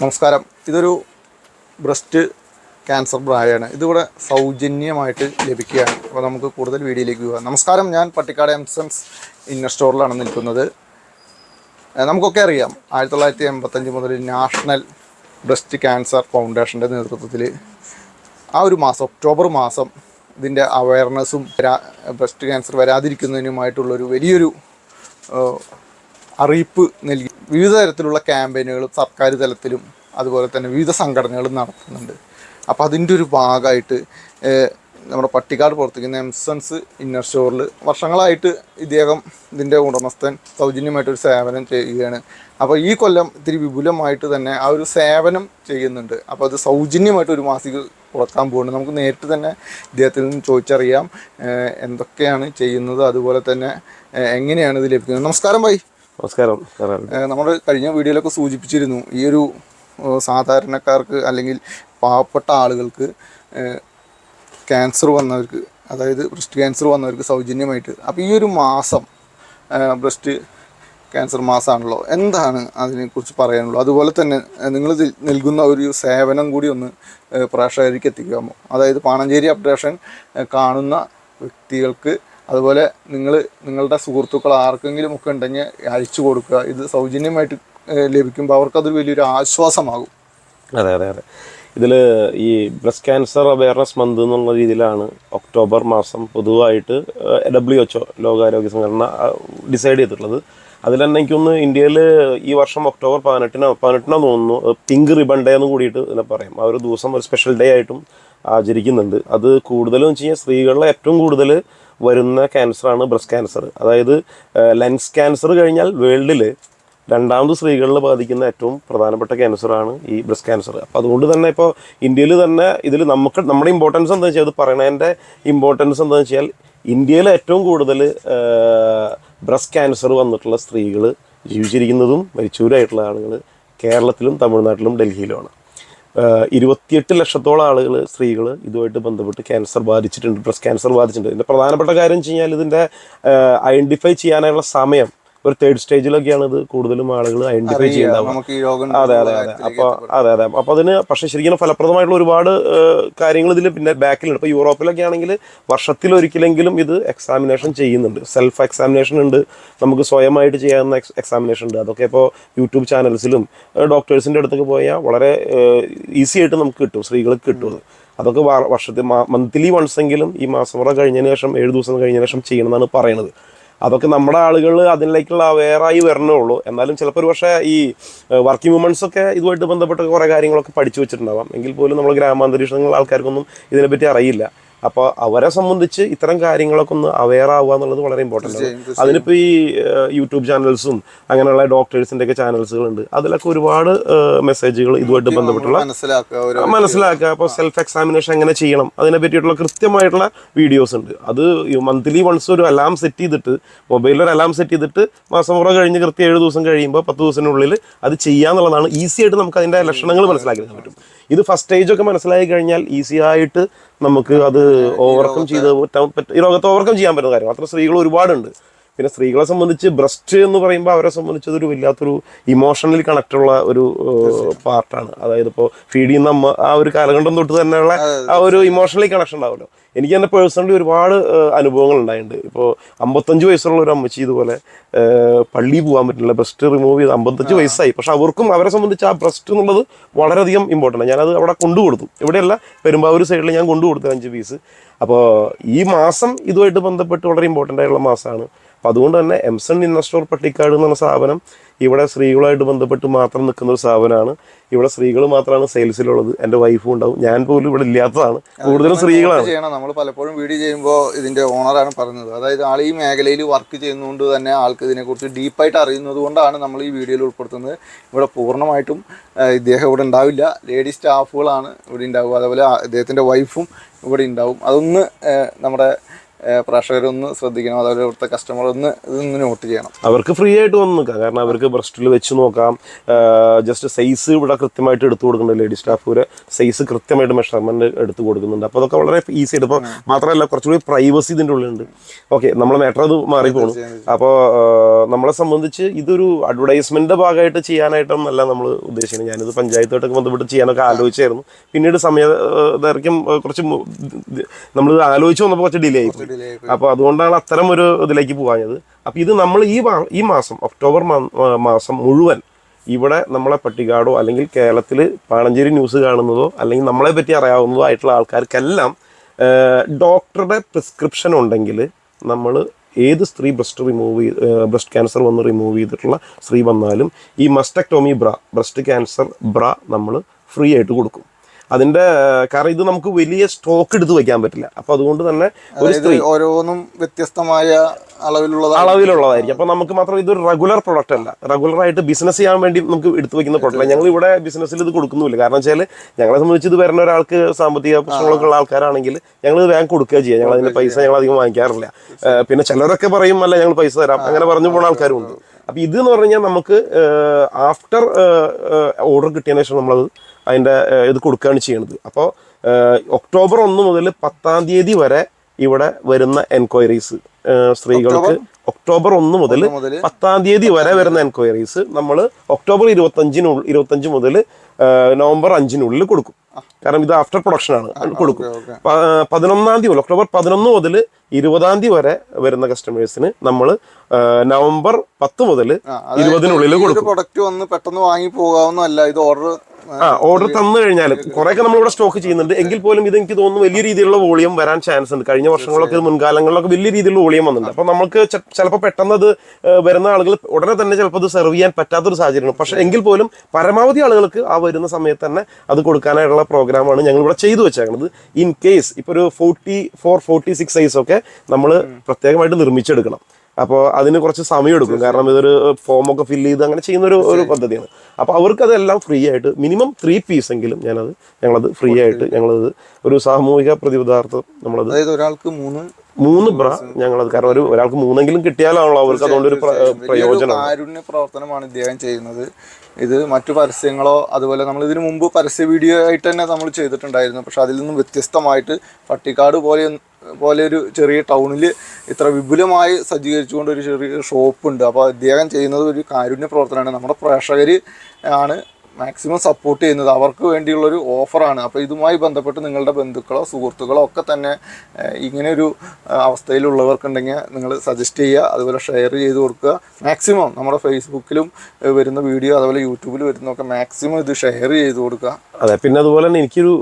നമസ്കാരം. ഇതൊരു breast cancer ബ്രായാണ് ഇതിവിടെ സൗജന്യമായിട്ട് ലഭിക്കുകയാണ്. അപ്പോൾ നമുക്ക് കൂടുതൽ വീഡിയോയിലേക്ക് പോകാം. നമസ്കാരം. ഞാൻ പട്ടിക്കാട് എംസൻസ് ഇന്നർ സ്റ്റോറിലാണ് നിൽക്കുന്നത്. നമുക്കൊക്കെ അറിയാം. ആയിരത്തി തൊള്ളായിരത്തി എൺപത്തഞ്ച് മുതൽ നാഷണൽ ബ്രസ്റ്റ് ക്യാൻസർ ഫൗണ്ടേഷന്റെ നേതൃത്വത്തിൽ ആ ഒരു മാസം ഒക്ടോബർ മാസം ഇതിന്റെ അവയർനെസ്സും ബ്രസ്റ്റ് ക്യാൻസർ വരാതിരിക്കുന്നതിനുമായിട്ടുള്ളൊരു വലിയൊരു അറിയിപ്പ് നൽകി. വിവിധ തരത്തിലുള്ള ക്യാമ്പയിനുകളും സർക്കാർ തലത്തിലും അതുപോലെ തന്നെ വിവിധ സംഘടനകളും നടത്തുന്നുണ്ട്. അപ്പോൾ അതിന്റെ ഒരു ഭാഗമായിട്ട് നമ്മുടെ പട്ടിക്കാട് പ്രവർത്തിക്കുന്ന എംസൺസ് ഇന്നർ ഷോറിൽ വർഷങ്ങളായിട്ട് ഇദ്ദേഹം ഇതിന്റെ ഉടമസ്ഥൻ സൗജന്യമായിട്ടൊരു സേവനം ചെയ്യുകയാണ്. അപ്പോൾ ഈ കൊല്ലം ഇത്തിരി വിപുലമായിട്ട് തന്നെ ആ ഒരു സേവനം ചെയ്യുന്നുണ്ട്. അപ്പോൾ അത് സൗജന്യമായിട്ട് ഒരു മാസിക കൊടുക്കാൻ പോകുന്നുണ്ട് നമുക്ക് നേരിട്ട് തന്നെ ഇദ്ദേഹത്തിൽ നിന്ന് ചോദിച്ചറിയാം എന്തൊക്കെയാണ് ചെയ്യുന്നത് അതുപോലെ തന്നെ എങ്ങനെയാണ് ഇത് ലഭിക്കുന്നത്. നമസ്കാരം ഭായി നമസ്കാരം നമ്മൾ കഴിഞ്ഞ വീഡിയോയിലൊക്കെ സൂചിപ്പിച്ചിരുന്നു ഈ ഒരു സാധാരണക്കാർക്ക് അല്ലെങ്കിൽ പാവപ്പെട്ട ആളുകൾക്ക് ക്യാൻസർ വന്നവർക്ക് അതായത് ബ്രസ്റ്റ് ക്യാൻസർ വന്നവർക്ക് സൗജന്യമായിട്ട് അപ്പോൾ ഈ ഒരു മാസം ബ്രസ്റ്റ് ക്യാൻസർ മാസമാണല്ലോ എന്താണ് അതിനെക്കുറിച്ച് പറയാനുള്ളത്? അതുപോലെ തന്നെ നിങ്ങൾ നൽകുന്ന ഒരു സേവനം കൂടി ഒന്ന് പ്രേക്ഷകരിലേക്ക് എത്തിക്കാമോ? അതായത് പാണഞ്ചേരി അപ്ഡേഷൻ കാണുന്ന വ്യക്തികൾക്ക് അതുപോലെ നിങ്ങൾ നിങ്ങളുടെ സുഹൃത്തുക്കൾ ആർക്കെങ്കിലും ഒക്കെ ഉണ്ടെങ്കിൽ അയച്ചു കൊടുക്കുക. ഇത് സൗജന്യമായിട്ട് ലഭിക്കുമ്പോൾ അവർക്കതൊരു വലിയൊരു ആശ്വാസമാകും. അതെ അതെ അതെ. ഇതിൽ ഈ ബ്രസ്റ്റ് ക്യാൻസർ അവയർനെസ് മന്ത് എന്നുള്ള രീതിയിലാണ് ഒക്ടോബർ മാസം പൊതുവായിട്ട് ഡബ്ല്യു എച്ച് ലോകാരോഗ്യ സംഘടന ഡിസൈഡ് ചെയ്തിട്ടുള്ളത്. അതിൽ തന്നെ എനിക്കൊന്ന് ഇന്ത്യയിൽ ഈ വർഷം ഒക്ടോബർ പതിനെട്ടിനോ പതിനെട്ടിനോ തോന്നുന്നു പിങ്ക് റിബൺ ഡേ എന്ന് കൂടിയിട്ട് ഇതിനെ പറയും. ആ ഒരു ദിവസം ഒരു സ്പെഷ്യൽ ഡേ ആയിട്ടും ആചരിക്കുന്നുണ്ട്. അത് കൂടുതലും വെച്ച് കഴിഞ്ഞാൽ സ്ത്രീകളിലെ ഏറ്റവും കൂടുതൽ വരുന്ന ക്യാൻസറാണ് ബ്രസ്റ്റ് ക്യാൻസർ അതായത് ലെൻസ് ക്യാൻസർ കഴിഞ്ഞാൽ വേൾഡിൽ രണ്ടാമത് സ്ത്രീകളിൽ ബാധിക്കുന്ന ഏറ്റവും പ്രധാനപ്പെട്ട ക്യാൻസറാണ് ഈ ബ്രസ്റ്റ് ക്യാൻസർ അപ്പോൾ അതുകൊണ്ട് തന്നെ ഇപ്പോൾ ഇന്ത്യയിൽ തന്നെ ഇതിൽ നമുക്ക് നമ്മുടെ ഇമ്പോർട്ടൻസ് എന്താ വെച്ചാൽ അത് പറയണതിന്റെ ഇമ്പോർട്ടൻസ് എന്താണെന്ന് വെച്ചാൽ ഇന്ത്യയിൽ ഏറ്റവും കൂടുതൽ ബ്രസ്റ്റ് ക്യാൻസർ വന്നിട്ടുള്ള സ്ത്രീകൾ ജീവിച്ചിരിക്കുന്നതും മരിച്ചവരായിട്ടുള്ള ആളുകൾ കേരളത്തിലും തമിഴ്നാട്ടിലും ഡൽഹിയിലുമാണ്. ഇരുപത്തിയെട്ട് ലക്ഷത്തോളം ആളുകൾ സ്ത്രീകൾ ഇതുമായിട്ട് ബന്ധപ്പെട്ട് ക്യാൻസർ ബാധിച്ചിട്ടുണ്ട് ബ്രസ്റ്റ് ക്യാൻസർ ബാധിച്ചിട്ടുണ്ട്. ഇതിന്റെ പ്രധാനപ്പെട്ട കാര്യം വെച്ച് കഴിഞ്ഞാൽ ഇതിന്റെ ഐഡന്റിഫൈ ചെയ്യാനുള്ള സമയം ഒരു തേർഡ് സ്റ്റേജിലൊക്കെയാണ് ഇത് കൂടുതലും ആളുകൾ ഐഡന്റിഫൈ ചെയ്യുന്നത് അതെ അതെ അതെ. അപ്പോൾ അതെ അതെ. അപ്പോൾ അതിന് പക്ഷേ ശരിക്കും ഫലപ്രദമായിട്ടുള്ള ഒരുപാട് കാര്യങ്ങൾ ഇതിൽ പിന്നെ ബാക്കിലുണ്ട്. ഇപ്പോൾ യൂറോപ്പിലൊക്കെ ആണെങ്കിൽ വർഷത്തിൽ ഒരിക്കലെങ്കിലും ഇത് എക്സാമിനേഷൻ ചെയ്യുന്നുണ്ട്. സെൽഫ് എക്സാമിനേഷൻ ഉണ്ട്. നമുക്ക് സ്വയമായിട്ട് ചെയ്യാവുന്ന എക്സാമിനേഷൻ ഉണ്ട്. അതൊക്കെ ഇപ്പോൾ യൂട്യൂബ് ചാനൽസിലും ഡോക്ടേഴ്സിന്റെ അടുത്തൊക്കെ പോയാൽ വളരെ ഈസി ആയിട്ട് നമുക്ക് കിട്ടും. സ്ത്രീകൾക്ക് കിട്ടും അതൊക്കെ വർഷത്തെ വർഷത്തിൽ മന്ത്ലി വൺസ് എങ്കിലും ഈ മാസം വരെ കഴിഞ്ഞതിന് ശേഷം ഏഴ് ദിവസം കഴിഞ്ഞതിന് ശേഷം ചെയ്യണമെന്നാണ് പറയുന്നത്. അതൊക്കെ നമ്മുടെ ആളുകൾ അതിലേക്കുള്ള അവെയറായി വരണേ ഉള്ളൂ. എന്നാലും ചിലപ്പോൾ ഒരു പക്ഷേ ഈ വർക്കിംഗ് വുമൺസ് ഒക്കെ ഇതുമായിട്ട് ബന്ധപ്പെട്ട കുറേ കാര്യങ്ങളൊക്കെ പഠിച്ചു വെച്ചിട്ടുണ്ടാവാം. എങ്കിൽ പോലും നമ്മൾ ഗ്രാമാന്തരീക്ഷങ്ങളിൽ ആൾക്കാർക്കൊന്നും ഇതിനെപ്പറ്റി അറിയില്ല. അപ്പോൾ അവരെ സംബന്ധിച്ച് ഇത്തരം കാര്യങ്ങളൊക്കെ ഒന്ന് അവെയർ ആവുക എന്നുള്ളത് വളരെ ഇമ്പോർട്ടന്റ് ആണ്. അതിനിപ്പോൾ ഈ യൂട്യൂബ് ചാനൽസും അങ്ങനെയുള്ള ഡോക്ടേഴ്സിന്റെ ഒക്കെ ചാനൽസുകളുണ്ട് അതിലൊക്കെ ഒരുപാട് മെസ്സേജുകൾ ഇതുമായിട്ട് ബന്ധപ്പെട്ടുള്ള മനസ്സിലാക്കുക അപ്പോൾ സെൽഫ് എക്സാമിനേഷൻ എങ്ങനെ ചെയ്യണം? അതിനെ പറ്റിയിട്ടുള്ള കൃത്യമായിട്ടുള്ള വീഡിയോസ് ഉണ്ട്. അത് മന്ത്ലി വൺസ് ഒരു അലാം സെറ്റ് ചെയ്തിട്ട് മൊബൈലിൽ ഒരു അലാം സെറ്റ് ചെയ്തിട്ട് മാസം കുറേ കഴിഞ്ഞ് കൃത്യം ഏഴ് ദിവസം കഴിയുമ്പോൾ പത്ത് ദിവസത്തിനുള്ളിൽ അത് ചെയ്യാന്നുള്ളതാണ് ഈസി ആയിട്ട് നമുക്ക് അതിന്റെ ലക്ഷണങ്ങൾ മനസ്സിലാക്കി പറ്റും. ഇത് ഫസ്റ്റ് സ്റ്റേജ് ഒക്കെ മനസ്സിലാക്കി കഴിഞ്ഞാൽ ഈസി ആയിട്ട് നമുക്ക് അത് ഓവർകം ചെയ്ത് പറ്റാൻ പറ്റും ഈ ലോകത്ത് ഓവർകം ചെയ്യാൻ പറ്റുന്ന കാര്യം. അത്ര സ്ത്രീകൾ ഒരുപാടുണ്ട്. പിന്നെ സ്ത്രീകളെ സംബന്ധിച്ച് ബ്രസ്റ്റ് എന്ന് പറയുമ്പോൾ അവരെ സംബന്ധിച്ച് അതൊരു വല്ലാത്തൊരു ഇമോഷണലി കണക്ട് ഉള്ള ഒരു പാർട്ടാണ് അതായത് ഇപ്പോൾ ഫീഡ് ചെയ്യുന്ന അമ്മ ആ ഒരു കാലഘട്ടം തൊട്ട് തന്നെയുള്ള ആ ഒരു ഇമോഷണലി കണക്ഷൻ ഉണ്ടാവുമല്ലോ. എനിക്ക് തന്നെ പേഴ്സണലി ഒരുപാട് അനുഭവങ്ങൾ ഉണ്ടായിട്ടുണ്ട്. ഇപ്പോൾ അമ്പത്തഞ്ച് വയസ്സുള്ള ഒരു അമ്മച്ചി ഇതുപോലെ പള്ളി പള്ളിയിൽ പോകാൻ പറ്റില്ല. ബ്രസ്റ്റ് റിമൂവ് ചെയ്ത് അമ്പത്തഞ്ച് വയസ്സായി. പക്ഷെ അവർക്കും അവരെ സംബന്ധിച്ച് ആ ബ്രസ്റ്റ് എന്നുള്ളത് വളരെയധികം ഇമ്പോർട്ടന്റ് ആണ്. ഞാനത് അവിടെ കൊണ്ടു കൊടുത്തു. ഇവിടെയല്ല പെരുമ്പാവൂർ സൈഡിൽ ഞാൻ കൊണ്ടു കൊടുത്തു അഞ്ച് പീസ് അപ്പോൾ ഈ മാസം ഇതുമായിട്ട് ബന്ധപ്പെട്ട് വളരെ ഇമ്പോർട്ടന്റ് ആയിട്ടുള്ള മാസമാണ് അപ്പോൾ അതുകൊണ്ട് തന്നെ എംസൺ ഇൻവെസ്റ്റോർ പട്ടിക്കാട് എന്ന് പറഞ്ഞ സ്ഥാപനം ഇവിടെ സ്ത്രീകളുമായിട്ട് ബന്ധപ്പെട്ട് മാത്രം നിൽക്കുന്ന ഒരു സ്ഥാപനമാണ് ഇവിടെ സ്ത്രീകൾ മാത്രമാണ് സെയിൽസിലുള്ളത്. എന്റെ വൈഫും ഉണ്ടാവും. ഞാൻ പോലും ഇവിടെ ഇല്ലാത്തതാണ്. കൂടുതലും സ്ത്രീകളാണ്. ചെയ്യണം. നമ്മൾ പലപ്പോഴും വീഡിയോ ചെയ്യുമ്പോൾ ഇതിന്റെ ഓണറാണ് പറഞ്ഞത്. അതായത് ആൾ ഈ മേഖലയിൽ വർക്ക് ചെയ്യുന്നതുകൊണ്ട് തന്നെ ആൾക്ക് ഇതിനെക്കുറിച്ച് ഡീപ്പായിട്ട് അറിയുന്നത് കൊണ്ടാണ് നമ്മൾ ഈ വീഡിയോയിൽ ഉൾപ്പെടുത്തുന്നത്. ഇവിടെ പൂർണമായിട്ടും ഇദ്ദേഹം ഇവിടെ ഉണ്ടാവില്ല. ലേഡി സ്റ്റാഫുകളാണ് ഇവിടെ ഉണ്ടാവുക. അതേപോലെ ഇദ്ദേഹത്തിന്റെ വൈഫും ഇവിടെ ഉണ്ടാവും. അതൊന്ന് നമ്മുടെ പ്രേക്ഷകരൊന്ന് ശ്രദ്ധിക്കണം അതുപോലെ ഇവിടുത്തെ കസ്റ്റമർ ഒന്ന് ഇതൊന്ന് നോട്ട് ചെയ്യണം. അവർക്ക് ഫ്രീ ആയിട്ട് വന്ന് നിൽക്കാം. കാരണം അവർക്ക് ബ്രസ്റ്റിൽ വെച്ച് നോക്കാം. ജസ്റ്റ് സൈസ് ഇവിടെ കൃത്യമായിട്ട് എടുത്തു കൊടുക്കുന്നുണ്ട് ലേഡി സ്റ്റാഫ് വരെ സൈസ് കൃത്യമായിട്ട് മെഷർമെന്റ് എടുത്തു കൊടുക്കുന്നുണ്ട്. അപ്പോൾ അതൊക്കെ വളരെ ഈസി ആയിട്ട്. ഇപ്പോൾ മാത്രമല്ല കുറച്ചുകൂടി പ്രൈവസി ഇതിന്റെ ഉള്ളിലുണ്ട്. ഓക്കെ നമ്മൾ മാറ്റർ അത് മാറിപ്പോണു. അപ്പോൾ നമ്മളെ സംബന്ധിച്ച് ഇതൊരു അഡ്വർടൈസ്മെന്റിന്റെ ഭാഗമായിട്ട് ചെയ്യാനായിട്ടൊന്നല്ല നമ്മൾ ഉദ്ദേശിക്കുന്നത്. ഞാനിത് പഞ്ചായത്തോട്ടൊക്കെ ബന്ധപ്പെട്ട് ചെയ്യാനൊക്കെ ആലോചിച്ചായിരുന്നു. പിന്നീട് സമയ ദൈർഘ്യം കുറച്ച് നമ്മൾ ആലോചിച്ച് വന്നപ്പോൾ കുറച്ച് ഡിലേ ആയി അപ്പോൾ അതുകൊണ്ടാണ് അത്തരം ഒരു ഇതിലേക്ക് പോകാഞ്ഞത്. അപ്പോൾ ഇത് നമ്മൾ ഈ ഈ മാസം ഒക്ടോബർ മാസം മുഴുവൻ ഇവിടെ നമ്മളെ പട്ടികാടോ അല്ലെങ്കിൽ കേരളത്തിൽ പാണഞ്ചേരി ന്യൂസ് കാണുന്നതോ അല്ലെങ്കിൽ നമ്മളെ പറ്റി അറിയാവുന്നതോ ആയിട്ടുള്ള ആൾക്കാർക്കെല്ലാം ഡോക്ടറുടെ പ്രിസ്ക്രിപ്ഷൻ ഉണ്ടെങ്കിൽ നമ്മൾ ഏത് സ്ത്രീ ബ്രസ്റ്റ് റിമൂവ് ചെയ്ത് ബ്രസ്റ്റ് ക്യാൻസർ വന്ന് റിമൂവ് ചെയ്തിട്ടുള്ള സ്ത്രീ വന്നാലും ഈ മസ്റ്റക്ടോമി ബ്ര ബ്രസ്റ്റ് ക്യാൻസർ ബ്ര നമ്മൾ ഫ്രീ ആയിട്ട് കൊടുക്കും. അതിന്റെ കാരണം ഇത് നമുക്ക് വലിയ സ്റ്റോക്ക് എടുത്ത് വെക്കാൻ പറ്റില്ല. അപ്പൊ അതുകൊണ്ട് തന്നെ ഒരു സ്ത്രീ ഓരോന്നും വ്യത്യസ്തമായ അളവിലുള്ള അളവിലുള്ളതായിരിക്കും. അപ്പൊ നമുക്ക് മാത്രം ഇതൊരു റെഗുലർ പ്രൊഡക്റ്റ് അല്ല. റെഗുലർ ആയിട്ട് ബിസിനസ് ചെയ്യാൻ വേണ്ടി നമുക്ക് എടുത്തു വെക്കുന്ന പ്രൊഡക്റ്റ് അല്ല. ഞങ്ങൾ ഇവിടെ ബിസിനസ്സിൽ ഇത് കൊടുക്കുന്നില്ല കാരണം വെച്ചാൽ ഞങ്ങളെ സംബന്ധിച്ച് ഇത് വരുന്ന ഒരാൾക്ക് സാമ്പത്തിക പ്രശ്നങ്ങളൊക്കെ ഉള്ള ആൾക്കാരാണെങ്കിൽ ഞങ്ങൾ ഇത് വേഗം കൊടുക്കുക ചെയ്യുക ഞങ്ങൾ അതിന്റെ പൈസ ഞങ്ങൾ അധികം വാങ്ങിക്കാറില്ല. പിന്നെ ചിലരൊക്കെ പറയും അല്ല ഞങ്ങൾ പൈസ തരാം. അങ്ങനെ പറഞ്ഞു പോകുന്ന ആൾക്കാരുണ്ട് അപ്പൊ ഇത് എന്ന് പറഞ്ഞാൽ നമുക്ക് ആഫ്റ്റർ ഓർഡർ കിട്ടിയതിനു ശേഷം നമ്മളത് അതിന്റെ ഏഹ്, ഇത് കൊടുക്കുകയാണ് ചെയ്യുന്നത് അപ്പോൾ ഒക്ടോബർ ഒന്ന് മുതൽ പത്താം തീയതി വരെ ഇവിടെ വരുന്ന എൻക്വയറീസ് സ്ത്രീകൾക്ക് ഒക്ടോബർ ഒന്ന് മുതൽ പത്താം തീയതി വരെ വരുന്ന എൻക്വയറീസ് നമ്മൾ ഒക്ടോബർ ഇരുപത്തഞ്ചിനുള്ളിൽ ഇരുപത്തഞ്ച് മുതൽ നവംബർ അഞ്ചിനുള്ളിൽ കൊടുക്കും. കാരണം ഇത് ആഫ്റ്റർ പ്രൊഡക്ഷൻ ആണ് കൊടുക്കും. പതിനൊന്നാം തീയതി മുതൽ ഒക്ടോബർ പതിനൊന്ന് മുതൽ ഇരുപതാം തീയതി വരെ വരുന്ന കസ്റ്റമേഴ്സിന് നമ്മൾ നവംബർ പത്ത് മുതൽ ഇരുപതിനുള്ളിൽ കൊടുക്കും. പ്രൊഡക്റ്റ് വന്ന് പെട്ടെന്ന് വാങ്ങി പോകാവുന്നതല്ല. ഇത് ഓർഡർ ഓർഡർ തന്നു കഴിഞ്ഞാൽ കുറെയൊക്കെ നമ്മളിവിടെ സ്റ്റോക്ക് ചെയ്യുന്നുണ്ട്. എങ്കിൽ പോലും ഇത് എനിക്ക് തോന്നുന്നു വലിയ രീതിയിലുള്ള വോളിയം വരാൻ ചാൻസ് ഉണ്ട്. കഴിഞ്ഞ വർഷങ്ങളൊക്കെ മുൻകാലങ്ങളിലൊക്കെ വലിയ രീതിയിലുള്ള വോളിയം വന്നിട്ടുണ്ട്. അപ്പൊ നമുക്ക് ചിലപ്പോൾ പെട്ടെന്ന് അത് വരുന്ന ആളുകൾ ഉടനെ തന്നെ ചിലപ്പോൾ അത് സെർവ് ചെയ്യാൻ പറ്റാത്തൊരു സാഹചര്യമാണ്. പക്ഷെ എങ്കിൽ പോലും പരമാവധി ആളുകൾക്ക് ആ വരുന്ന സമയത്ത് തന്നെ അത് കൊടുക്കാനായിട്ടുള്ള പ്രോഗ്രാമാണ് ഞങ്ങൾ ഇവിടെ ചെയ്തു വെച്ചേക്കുന്നത് ഇൻ കേസ് ഇപ്പൊ ഒരു forty four forty six size ഒക്കെ നമ്മൾ പ്രത്യേകമായിട്ട് നിർമ്മിച്ചെടുക്കണം. അപ്പോൾ അതിന് കുറച്ച് സമയം എടുക്കും. കാരണം ഇതൊരു ഫോമൊക്കെ ഫില്ല് ചെയ്ത് അങ്ങനെ ചെയ്യുന്ന ഒരു ഒരു പദ്ധതിയാണ്. അപ്പോൾ അവർക്ക് അതെല്ലാം ഫ്രീ ആയിട്ട് മിനിമം ത്രീ പീസ് എങ്കിലും ഞാനത് ഞങ്ങളത് ഫ്രീ ആയിട്ട് ഞങ്ങളത് ഒരു സാമൂഹിക പ്രതിപദാർത്ഥം നമ്മളത് അതായത് ഒരാൾക്ക് മൂന്ന് മൂന്ന് ബ്ര ഞങ്ങളത്. കാരണം ഒരു ഒരാൾക്ക് മൂന്നെങ്കിലും കിട്ടിയാലാണല്ലോ അവർക്ക് അതുകൊണ്ട് ഒരു പ്ര- പ്രയോജനം. കാരുണ്യ പ്രവർത്തനമാണ് ഇദ്ദേഹം ചെയ്യുന്നത്. ഇത് മറ്റു പരസ്യങ്ങളോ അതുപോലെ നമ്മൾ ഇതിനു മുമ്പ് പരസ്യ വീഡിയോ ആയിട്ട് തന്നെ നമ്മൾ ചെയ്തിട്ടുണ്ടായിരുന്നു. പക്ഷെ അതിൽ നിന്നും വ്യത്യസ്തമായിട്ട് പട്ടിക്കാട് പോലെ പോലെ ഒരു ചെറിയ ടൗണിൽ ഇത്ര വിപുലമായി സജ്ജീകരിച്ചുകൊണ്ട് ഒരു ചെറിയ ഷോപ്പ് ഉണ്ട് അപ്പോൾ അദ്ദേഹം ചെയ്യുന്നത് ഒരു കാരുണ്യ പ്രവർത്തനമാണ്. നമ്മുടെ പ്രേക്ഷകർ ആണ് മാക്സിമം സപ്പോർട്ട് ചെയ്യുന്നത് അവർക്ക് വേണ്ടിയുള്ളൊരു ഓഫറാണ് അപ്പോൾ ഇതുമായി ബന്ധപ്പെട്ട് നിങ്ങളുടെ ബന്ധുക്കളോ സുഹൃത്തുക്കളോ ഒക്കെ തന്നെ ഇങ്ങനെ ഒരു അവസ്ഥയിലുള്ളവർക്കുണ്ടെങ്കിൽ നിങ്ങൾ സജസ്റ്റ് ചെയ്യുക അതുപോലെ ഷെയർ ചെയ്ത് കൊടുക്കുക. മാക്സിമം നമ്മുടെ ഫേസ്ബുക്കിലും വരുന്ന വീഡിയോ അതുപോലെ യൂട്യൂബിൽ വരുന്നതൊക്കെ മാക്സിമം ഇത് ഷെയർ ചെയ്ത് കൊടുക്കുക. അതെ പിന്നെ അതുപോലെ തന്നെ എനിക്കൊരു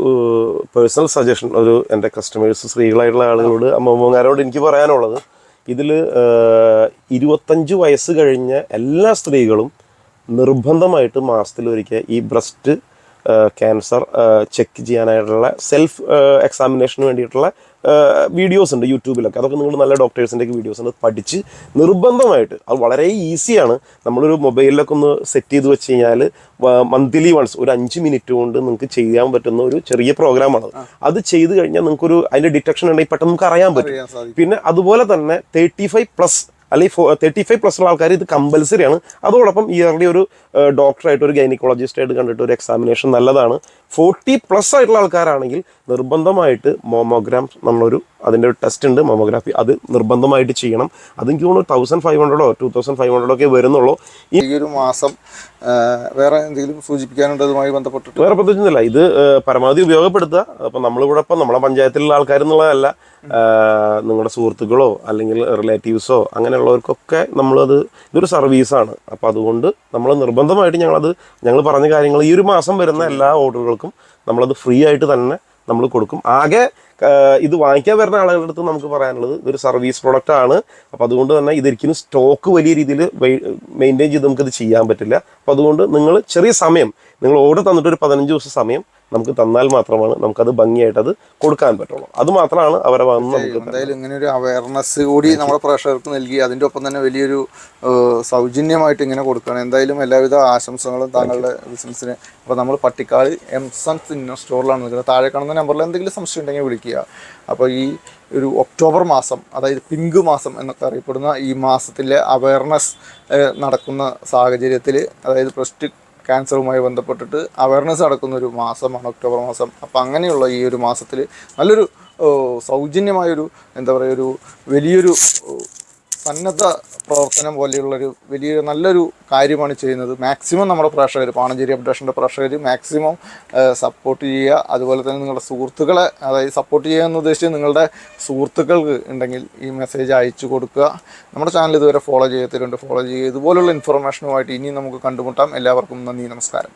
പേഴ്സണൽ സജഷൻ ഒരു എന്റെ കസ്റ്റമേഴ്സ് സ്ത്രീകളായിട്ടുള്ള ആളുകളോട് അമ്മമ്മമാരോട് എനിക്ക് പറയാനുള്ളത്. ഇതിൽ ഇരുപത്തഞ്ച് വയസ്സ് കഴിഞ്ഞ എല്ലാ സ്ത്രീകളും നിർബന്ധമായിട്ട് മാസത്തിൽ ഒരിക്കൽ ഈ ബ്രസ്റ്റ് ക്യാൻസർ ചെക്ക് ചെയ്യാനായിട്ടുള്ള സെൽഫ് എക്സാമിനേഷന് വേണ്ടിയിട്ടുള്ള വീഡിയോസ് ഉണ്ട് യൂട്യൂബിലൊക്കെ. അതൊക്കെ നിങ്ങൾ നല്ല ഡോക്ടേഴ്സിന്റെയൊക്കെ വീഡിയോസ് ഉണ്ട് പഠിച്ച് നിർബന്ധമായിട്ട്. അത് വളരെ ഈസിയാണ്. നമ്മളൊരു മൊബൈലിലൊക്കെ ഒന്ന് സെറ്റ് ചെയ്ത് വെച്ച് കഴിഞ്ഞാൽ മന്ത്ലി വൺസ് ഒരു അഞ്ച് മിനിറ്റ് കൊണ്ട് നിങ്ങൾക്ക് ചെയ്യാൻ പറ്റുന്ന ഒരു ചെറിയ പ്രോഗ്രാമാണ് അത്. ചെയ്ത് കഴിഞ്ഞാൽ നിങ്ങൾക്കൊരു അതിന്റെ ഡിറ്റക്ഷൻ ഉണ്ടെങ്കിൽ പെട്ടെന്ന് നമുക്ക് അറിയാൻ പറ്റും. പിന്നെ അതുപോലെ തന്നെ തേർട്ടി ഫൈവ് പ്ലസ് അല്ലെങ്കിൽ തേർട്ടി ഫൈവ് പ്ലസ് ഉള്ള ആൾക്കാർ ഇത് കമ്പൽസറി ആണ്. അതോടൊപ്പം ഇയർലി ഒരു ഡോക്ടറായിട്ട് ഒരു ഗൈനക്കോളജിസ്റ്റായിട്ട് കണ്ടിട്ട് ഒരു എക്സാമിനേഷൻ നല്ലതാണ്. ഫോർട്ടി പ്ലസ് ആയിട്ടുള്ള ആൾക്കാരാണെങ്കിൽ നിർബന്ധമായിട്ട് മോമോഗ്രാം നമ്മളൊരു അതിന്റെ ഒരു ടെസ്റ്റ് ഉണ്ട്. മോമോഗ്രാഫി അത് നിർബന്ധമായിട്ട് ചെയ്യണം. അതെനിക്ക് തോന്നുന്നു തൗസൻഡ് ഫൈവ് ഹൺഡ്രഡോ ടു തൗസൻഡ് ഫൈവ് ഹൺഡ്രഡോ ഒക്കെ വരുന്നുള്ളൂ. ഈ ഒരു മാസം വേറെ എന്തെങ്കിലും സൂചിപ്പിക്കാനുണ്ട് അതുമായി ബന്ധപ്പെട്ടിട്ട്? വേറെ പ്രത്യേകിച്ചൊന്നുമില്ല. ഇത് പരമാവധി ഉപയോഗപ്പെടുത്തുക. അപ്പം നമ്മളിവിടെ ഇപ്പം നമ്മളെ പഞ്ചായത്തിലുള്ള ആൾക്കാരെന്നുള്ളതല്ല. എന്നുള്ളതല്ല നിങ്ങളുടെ സുഹൃത്തുക്കളോ അല്ലെങ്കിൽ റിലേറ്റീവ്സോ അങ്ങനെയുള്ളവർക്കൊക്കെ നമ്മളത് ഇതൊരു സർവീസാണ് അപ്പോൾ അതുകൊണ്ട് നമ്മൾ നിർബന്ധമായിട്ട് ഞങ്ങളത് ഞങ്ങൾ പറഞ്ഞ കാര്യങ്ങൾ ഈ ഒരു മാസം വരുന്ന എല്ലാ ഓർഡറുകൾക്കും നമ്മളത് ഫ്രീ ആയിട്ട് തന്നെ നമ്മൾ കൊടുക്കും. ആകെ ഇത് വാങ്ങിക്കാൻ വരുന്ന ആളുകളുടെ അടുത്ത് നമുക്ക് പറയാനുള്ളത് ഇതൊരു സർവീസ് പ്രൊഡക്റ്റ് ആണ്. അപ്പോൾ അതുകൊണ്ട് തന്നെ ഇതൊരിക്കലും സ്റ്റോക്ക് വലിയ രീതിയിൽ മെയിന്റെയിൻ ചെയ്ത് നമുക്കിത് ചെയ്യാൻ പറ്റില്ല. അപ്പോൾ അതുകൊണ്ട് നിങ്ങൾ ചെറിയ സമയം നിങ്ങൾ ഓർഡർ തന്നിട്ട് ഒരു പതിനഞ്ച് ദിവസം സമയം നമുക്ക് തന്നാൽ മാത്രമാണ് നമുക്കത് ഭംഗിയായിട്ട് അത് കൊടുക്കാൻ പറ്റുള്ളൂ. അത് മാത്രമാണ് അവരെ വന്ന് നമുക്ക് എന്തായാലും ഇങ്ങനെ ഒരു അവയർനെസ് കൂടി നമ്മുടെ പ്രേക്ഷകർക്ക് നൽകി. അതിന്റെ ഒപ്പം തന്നെ വലിയൊരു സൗജന്യമായിട്ട് ഇങ്ങനെ കൊടുക്കുകയാണ്. എന്തായാലും എല്ലാവിധ ആശംസകളും താങ്കളുടെ ബിസിനസ്സിന് അപ്പോൾ നമ്മൾ പട്ടിക്കാട് എംസൺസ് ഇന്നർ സ്റ്റോറിലാണ് നിൽക്കുന്നത്. താഴെ കാണുന്ന നമ്പറിൽ എന്തെങ്കിലും സംശയം ഉണ്ടെങ്കിൽ വിളിക്കുക. അപ്പോൾ ഈ ഒരു ഒക്ടോബർ മാസം അതായത് പിങ്ക് മാസം എന്നൊക്കെ അറിയപ്പെടുന്ന ഈ മാസത്തിലെ അവയർനെസ് നടക്കുന്ന സാഹചര്യത്തിൽ അതായത് ബ്രസ്റ്റ് ക്യാൻസറുമായി ബന്ധപ്പെട്ടിട്ട് അവയർനെസ് നടക്കുന്ന ഒരു മാസമാണ് ഒക്ടോബർ മാസം. അപ്പം അങ്ങനെയുള്ള ഈ ഒരു മാസത്തിൽ നല്ലൊരു സൗജന്യമായൊരു എന്താ പറയുക ഒരു വലിയൊരു സന്നദ്ധ പ്രവർത്തനം പോലെയുള്ളൊരു വലിയ നല്ലൊരു കാര്യമാണ് ചെയ്യുന്നത്. മാക്സിമം നമ്മുടെ പ്രേക്ഷകർ പാണഞ്ചേരി അപ്ഡേഷന്റെ പ്രേക്ഷകർ മാക്സിമം സപ്പോർട്ട് ചെയ്യുക. അതുപോലെ തന്നെ നിങ്ങളുടെ സുഹൃത്തുക്കളെ അതായത് സപ്പോർട്ട് ചെയ്യുക എന്ന് ഉദ്ദേശിച്ച് നിങ്ങളുടെ സുഹൃത്തുക്കൾക്ക് ഉണ്ടെങ്കിൽ ഈ മെസ്സേജ് അയച്ചു കൊടുക്കുക. നമ്മുടെ ചാനൽ ഇതുവരെ ഫോളോ ചെയ്യത്തിലുണ്ട് ഫോളോ ചെയ്യുക ഇതുപോലുള്ള ഇൻഫർമേഷനുമായിട്ട് ഇനിയും നമുക്ക് കണ്ടുമുട്ടാം. എല്ലാവർക്കും നന്ദി നമസ്കാരം.